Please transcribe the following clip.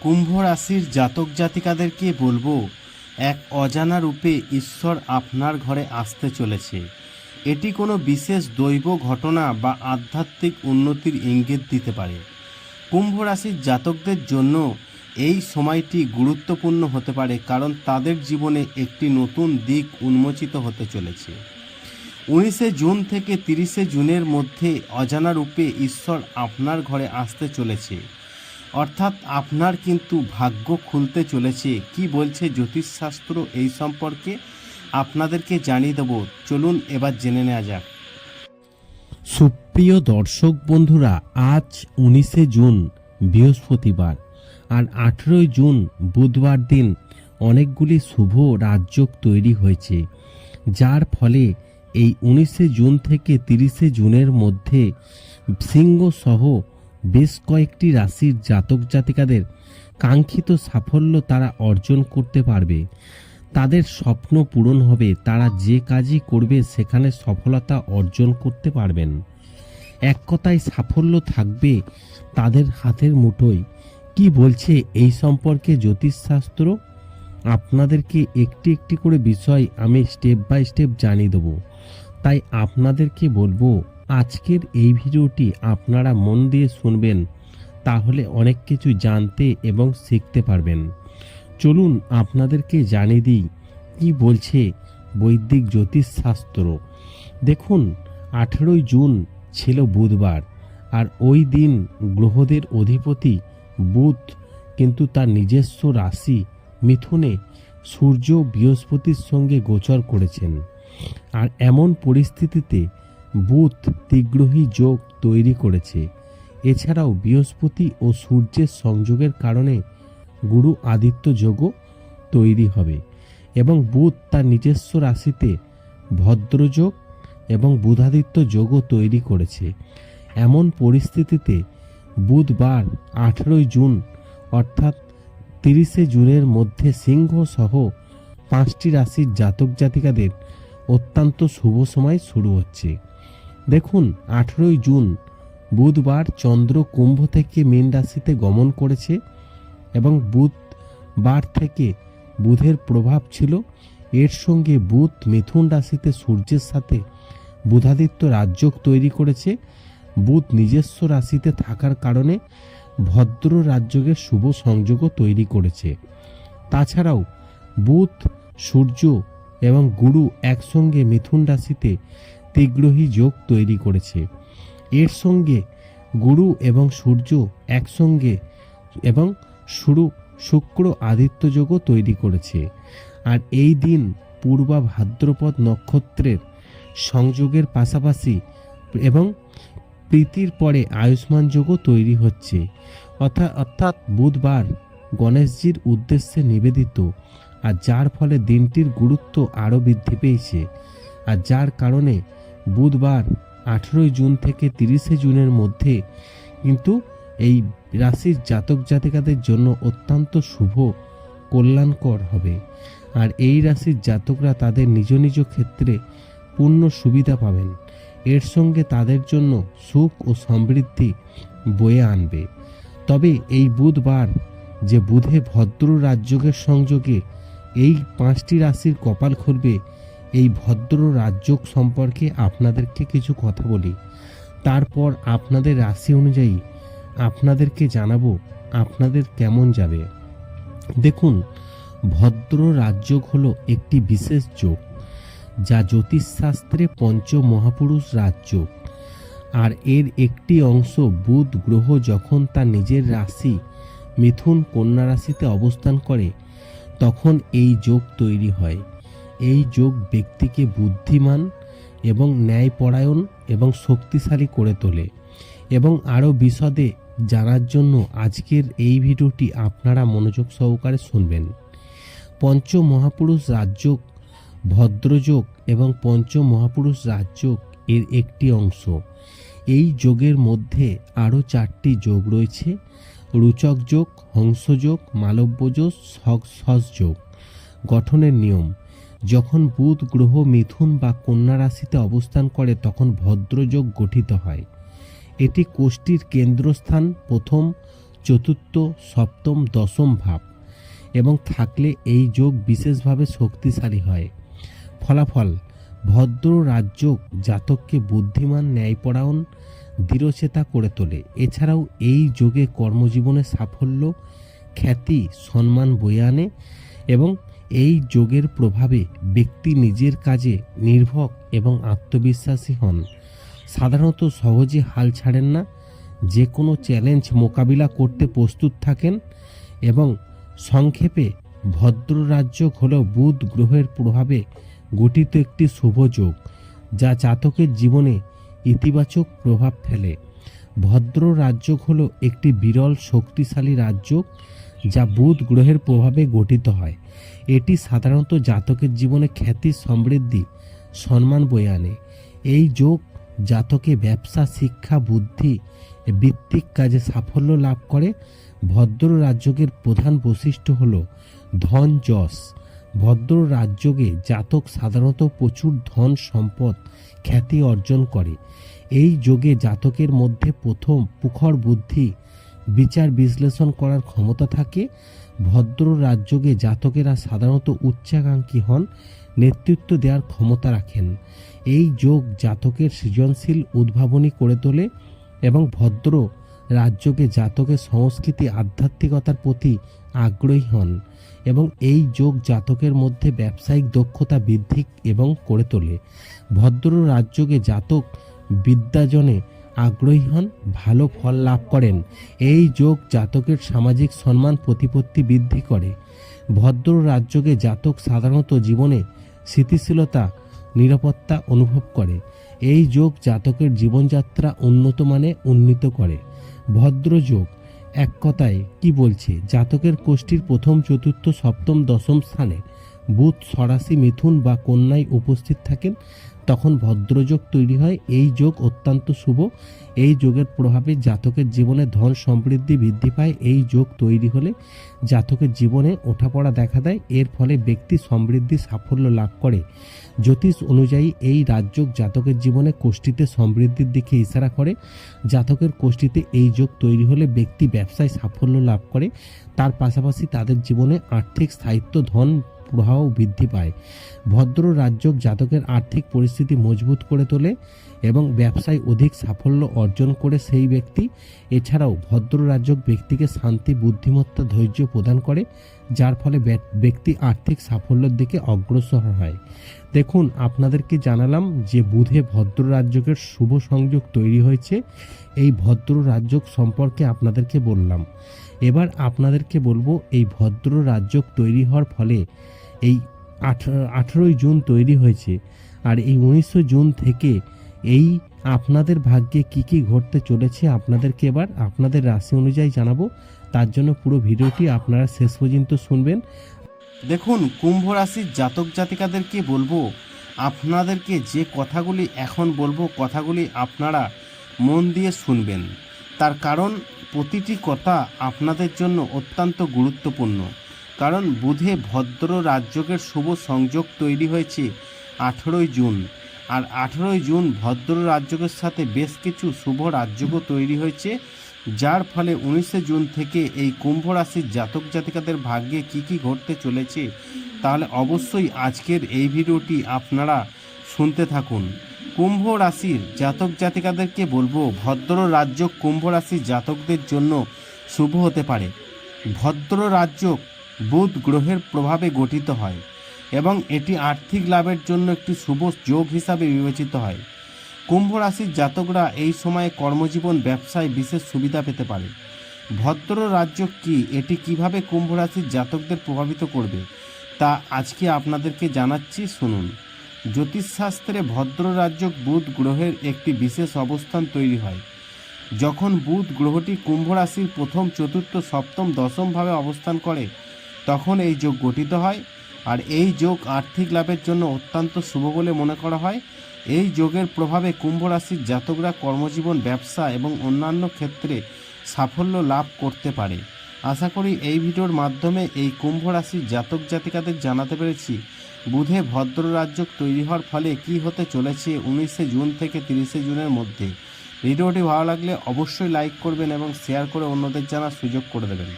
কুম্ভ রাশির জাতক জাতিকাদেরকে বলব, এক অজানা রূপে ঈশ্বর আপনার ঘরে আসতে চলেছে। এটি কোনো বিশেষ দৈব ঘটনা বা আধ্যাত্মিক উন্নতির ইঙ্গিত দিতে পারে। কুম্ভ রাশির জাতকদের জন্য এই সময়টি গুরুত্বপূর্ণ হতে পারে কারণ তাদের জীবনে একটি নতুন দিক উন্মোচিত হতে চলেছে। উনিশে জুন থেকে তিরিশে জুনের মধ্যে অজানা রূপে ঈশ্বর আপনার ঘরে আসতে চলেছে। অর্থাৎ আপনার কিন্তু ভাগ্য খুলতে চলেছে। কি বলছে জ্যোতিষশাস্ত্র এই সম্পর্কে? আপনাদেরকে জানিয়ে দেবো। চলুন এবার জেনে নেওয়া যাক। সুপ্রিয় দর্শক বন্ধুরা, আজ উনিশে জুন, বৃহস্পতিবার আর আঠেরোই জুন, বুধবার দিন অনেকগুলি শুভ রাজযোগ তৈরি হয়েছে। যার ফলে এই উনিশে জুন থেকে তিরিশে জুনের মধ্যে সিংহ সহ বেশ কয়েকটি রাশির জাতক জাতিকাদের কাঙ্ক্ষিত সাফল্য তারা অর্জন করতে পারবে। তাদের স্বপ্ন পূরণ হবে, তারা যে কাজই করবে সেখানে সফলতা অর্জন করতে পারবেন। এক কথায় সাফল্য থাকবে তাদের হাতের মুঠোয়। কি বলছে এই সম্পর্কে জ্যোতিষশাস্ত্র? আপনাদেরকে একটি একটি করে বিষয় আমি স্টেপ বাই স্টেপ জানিয়ে দেবো। তাই আপনাদেরকে বলব আজকের এই ভিডিওটি আপনারা মন দিয়ে শুনবেন, তাহলে অনেক কিছু জানতে এবং শিখতে পারবেন। চলুন আপনাদেরকে জানিয়ে দিই, কি বলছে বৈদিক জ্যোতিষশাস্ত্র? দেখুন, আঠেরোই জুন ছিল বুধবার, আর ওই দিন গ্রহদের অধিপতি বুধ কিন্তু তার নিজস্ব রাশি মিথুনে সূর্য বৃহস্পতির সঙ্গে গোচর করেছেন। আর এমন পরিস্থিতিতে বুধ তীগ্রহী যোগ তৈরি করেছে। এছাড়াও বৃহস্পতি ও সূর্যের সংযোগের কারণে গুরু আদিত্য যোগও তৈরি হবে এবং বুধ তার নিজস্ব রাশিতে ভদ্রযোগ এবং বুধাদিত্য যোগও তৈরি করেছে। এমন পরিস্থিতিতে বুধবার আঠেরোই জুন অর্থাৎ তিরিশে জুনের মধ্যে সিংহ সহ পাঁচটি রাশির জাতক জাতিকাদের অত্যন্ত শুভ সময় শুরু হচ্ছে। দেখুন, আঠেরোই জুন, বুধবার চন্দ্র কুম্ভ থেকে মীন রাশিতে গমন করেছে এবং বুধবার থেকে বুধের প্রভাব ছিল। এর সঙ্গে বুধ মিথুন রাশিতে সূর্যের সাথে বুধাদিত্য রাজযোগ তৈরি করেছে। বুধ নিজস্ব রাশিতে থাকার কারণে ভদ্র রাজযোগের শুভ সংযোগও তৈরি করেছে। তাছাড়াও বুধ, সূর্য এবং গুরু একসঙ্গে মিথুন রাশিতে তীগ্রহী যোগ তৈরি করেছে। এর সঙ্গে গুরু এবং সূর্য একসঙ্গে এবং শুরু শুক্র আদিত্য যোগও তৈরি করেছে। আর এই দিন পূর্বা ভাদ্রপদ নক্ষত্রের সংযোগের পাশাপাশি এবং প্রীতির পরে আয়ুষ্মান যোগও তৈরি হচ্ছে। অর্থাৎ অর্থাৎ বুধবার গণেশজির উদ্দেশ্যে নিবেদিত। আর যার ফলে দিনটির গুরুত্ব আরও বৃদ্ধি পেয়েছে। আর যার কারণে বুধবার আঠেরোই জুন থেকে তিরিশে জুনের মধ্যে। কিন্তু এই রাশির জাতক জাতিকাদের জন্য অত্যন্ত শুভ, কল্যাণকর হবে। আর এই রাশির জাতকরা তাদের নিজ নিজ ক্ষেত্রে পূর্ণ সুবিধা পাবেন। এর সঙ্গে তাদের জন্য সুখ ও সমৃদ্ধি বয়ে আনবে। তবে এই বুধবার যে বুধে ভদ্র রাজযোগের সংযোগে এই পাঁচটি রাশির কপাল খুলবে এই ভদ্র রাজযোগ সম্পর্কে আপনাদেরকে কিছু কথা বলি। তারপর আপনাদের রাশি অনুযায়ী আপনাদেরকে জানাব আপনাদের কেমন যাবে। দেখুন, ভদ্র রাজযোগ হলো একটি বিশেষ যোগ, যা জ্যোতিষশাস্ত্রে পঞ্চ মহাপুরুষ রাজযোগ। আর এর একটি অংশ বুধ গ্রহ যখন তার নিজের রাশি মিথুন কন্যা রাশিতে অবস্থান করে, তখন এই যোগ তৈরি হয়। এই যোগ ব্যক্তিকে বুদ্ধিমান এবং ন্যায়পরায়ণ এবং শক্তিশালী করে তোলে। এবং আরও বিশদে জানার জন্য আজকের এই ভিডিওটি আপনারা মনোযোগ সহকারে শুনবেন। পঞ্চ মহাপুরুষ রাজযোগ, ভদ্রযোগ এবং পঞ্চ মহাপুরুষ রাজযোগ এর একটি অংশ। এই যোগের মধ্যে আরও চারটি যোগ রয়েছে। রুচক যোগ হংসযোগ, মালব্যযোগ সহযোগ গঠনের নিয়ম। যখন বুধ গ্রহ মিথুন বা কন্যা রাশিতে অবস্থান করে, তখন ভদ্রযোগ গঠিত হয়। এটি কোষ্ঠীর কেন্দ্রস্থান প্রথম, চতুর্থ, সপ্তম, দশম ভাব এবং থাকলে এই যোগ বিশেষভাবে শক্তিশালী হয়। ফলাফল, ভদ্র রাজ্য জাতককে বুদ্ধিমান, ন্যায়পরায়ণ দৃঢ়চেতা করে তোলে। এছাড়াও এই যোগে কর্মজীবনে সাফল্য, খ্যাতি, সম্মান বয়ে আনে এবং এই যোগের প্রভাবে ব্যক্তি নিজের কাজে নির্ভর এবং আত্মবিশ্বাসী হন। সাধারণত সহজে হাল ছাড়েন না যে কোনো চ্যালেঞ্জ মোকাবিলা করতে প্রস্তুত থাকেন এবং সংক্ষেপে ভদ্র রাজ্য হল বুধ গ্রহের প্রভাবে গঠিত একটি শুভ যোগ, যা জাতকের জীবনে ইতিবাচক প্রভাব ফেলে। ভদ্র রাজ্য হল একটি বিরল শক্তিশালী রাজ্য যা বুধ গ্রহের প্রভাবে গঠিত হয়। এটি সাধারণত জাতকের জীবনে খ্যাতি, সমৃদ্ধি, সম্মান বয়ে আনে। এই যোগ জাতকে ব্যবসা, শিক্ষা, বুদ্ধি, ভিত্তিক কাজে সাফল্য লাভ করে। ভদ্র রাজ্যকের প্রধান বৈশিষ্ট্য হল ধন, যশ। ভদ্র রাজ্যকে জাতক সাধারণত প্রচুর ধন, সম্পদ, খ্যাতি অর্জন করে। এই যোগে জাতকের মধ্যে প্রথম পুখর বুদ্ধি বিচার বিশ্লেষণ করার ক্ষমতা থাকে। ভদ্র রাজ্যকে জাতকেরা সাধারণত উচ্চাকাঙ্ক্ষী হন, নেতৃত্ব দেওয়ার ক্ষমতা রাখেন। এই যোগ জাতকের সৃজনশীল উদ্ভাবনী করে তোলে এবং ভদ্র রাজ্যকে জাতকের সংস্কৃতি আধ্যাত্মিকতার প্রতি আগ্রহী হন এবং এই যোগ জাতকের মধ্যে ব্যবসায়িক দক্ষতা বৃদ্ধি এবং করে তোলে। ভদ্র রাজ্যকে জাতক বিদ্যাজনে আগ্রহী হন, ভালো ফল লাভ করেন। এই যোগ জাতকের সামাজিক সম্মান প্রতিপত্তি বৃদ্ধি করে। ভদ্র রাজ্যকে জাতক সাধারণত জীবনে স্থিতিশীলতা, নিরাপত্তা অনুভব করে। এই যোগ জাতকের জীবনযাত্রা উন্নত মানে উন্নীত করে। ভদ্র যোগ, এক কথায়, কি বলছে? জাতকের কোষ্ঠীর প্রথম, চতুর্থ, সপ্তম, দশম স্থানে বুধ, সরাসি, মিথুন বা কন্যায় উপস্থিত থাকেন। তখন ভদ্রযোগ তৈরি হয়। এই যোগ অত্যন্ত শুভ। এই যোগের প্রভাবে জাতকের জীবনে ধন সমৃদ্ধি বৃদ্ধি পায়। এই যোগ তৈরি হলে জাতকের জীবনে ওঠাপড়া দেখা দেয়। এর ফলে ব্যক্তি সমৃদ্ধি, সাফল্য লাভ করে। জ্যোতিষ অনুযায়ী এই রাজযোগ জাতকের জীবনে কোষ্ঠীতে সমৃদ্ধির দিকে ইশারা করে। জাতকের কোষ্ঠীতে এই যোগ তৈরি হলে ব্যক্তি ব্যবসায় সাফল্য লাভ করে। তার পাশাপাশি তাদের জীবনে আর্থিক, স্থায়িত্ব, ধন প্রবাহ বৃদ্ধি পায়। ভদ্র রাজ্যক জাতকের আর্থিক পরিস্থিতি মজবুত করে তোলে এবং ব্যবসায় অধিক সাফল্য অর্জন করে সেই ব্যক্তি। এছাড়াও ভদ্র রাজ্যক ব্যক্তিকে শান্তি, বুদ্ধিমত্তা, ধৈর্য প্রদান করে, যার ফলে ব্যক- ব্যক্তি আর্থিক সাফল্যের দিকে অগ্রসর হয়। দেখুন, আপনাদেরকে জানালাম যে বুধে ভদ্র রাজ্যকের শুভ সংযোগ তৈরি হয়েছে। এই ভদ্র রাজ্যক সম্পর্কে আপনাদেরকে বললাম। এবার আপনাদেরকে বলব, এই ভদ্র রাজ্যক তৈরি হওয়ার ফলে এই আঠারোই জুন তৈরি হয়েছে। আর এই উনিশশো জুন থেকে এই আপনাদের ভাগ্যে কি কি ঘটতে চলেছে আপনাদেরকে এবার আপনাদের রাশি অনুযায়ী জানাব। তার জন্য পুরো ভিডিওটি আপনারা শেষ পর্যন্ত শুনবেন। দেখুন, কুম্ভ রাশির জাতক জাতিকাদেরকে বলব, আপনাদেরকে যে কথাগুলি এখন বলব, কথাগুলি আপনারা মন দিয়ে শুনবেন। তার কারণ, প্রতিটি কথা আপনাদের জন্য অত্যন্ত গুরুত্বপূর্ণ। কারণ বুধে ভদ্র রাজ্যকের শুভ সংযোগ তৈরি হয়েছে আঠেরোই জুন। আর আঠেরোই জুন ভদ্র রাজ্যকের সাথে বেশ কিছু শুভ রাজ্যকও তৈরি হয়েছে, যার ফলে উনিশে জুন থেকে এই কুম্ভ রাশির জাতক জাতিকাদের ভাগ্যে কি কি ঘটতে চলেছে, তাহলে অবশ্যই আজকের এই ভিডিওটি আপনারা শুনতে থাকুন। কুম্ভ রাশির জাতক জাতিকাদেরকে বলব, ভদ্র রাজ্য কুম্ভ রাশির জাতকদের জন্য শুভ হতে পারে। ভদ্র রাজ্য বুধ গ্রহের প্রভাবে গঠিত হয় এবং এটি আর্থিক লাভের জন্য একটি শুভ যোগ হিসাবে বিবেচিত হয়। কুম্ভ রাশির জাতকরা এই সময়ে কর্মজীবন, ব্যবসায় বিশেষ সুবিধা পেতে পারে। ভদ্র রাজ্য কি? এটি কীভাবে কুম্ভ রাশির জাতকদের প্রভাবিত করবে? তা আজকে আপনাদেরকে জানাচ্ছি, শুনুন। জ্যোতিষশাস্ত্রে ভদ্র রাজ্য বুধ গ্রহের একটি বিশেষ অবস্থান তৈরি হয়। যখন বুধ গ্রহটি কুম্ভ রাশির প্রথম, চতুর্থ, সপ্তম দশমভাবে অবস্থান করে তখন এই যোগ গঠিত হয় আর এই যোগ আর্থিক লাভের জন্য অত্যন্ত শুভ বলে মনে করা হয়। এই যোগের প্রভাবে কুম্ভ রাশির জাতকরা কর্মজীবন, ব্যবসা এবং অন্যান্য ক্ষেত্রে সাফল্য লাভ করতে পারে। আশা করি এই ভিডিওর মাধ্যমে এই কুম্ভ রাশির জাতক জাতিকাদের জানাতে পেরেছি। বুধে ভদ্র রাজ্য তৈরি হওয়ার ফলে কি হতে চলেছে উনিশে জুন থেকে তিরিশে জুনের মধ্যে। ভিডিওটি ভালো লাগলে অবশ্যই লাইক করবেন এবং শেয়ার করে অন্যদের জানার সুযোগ করে দেবেন।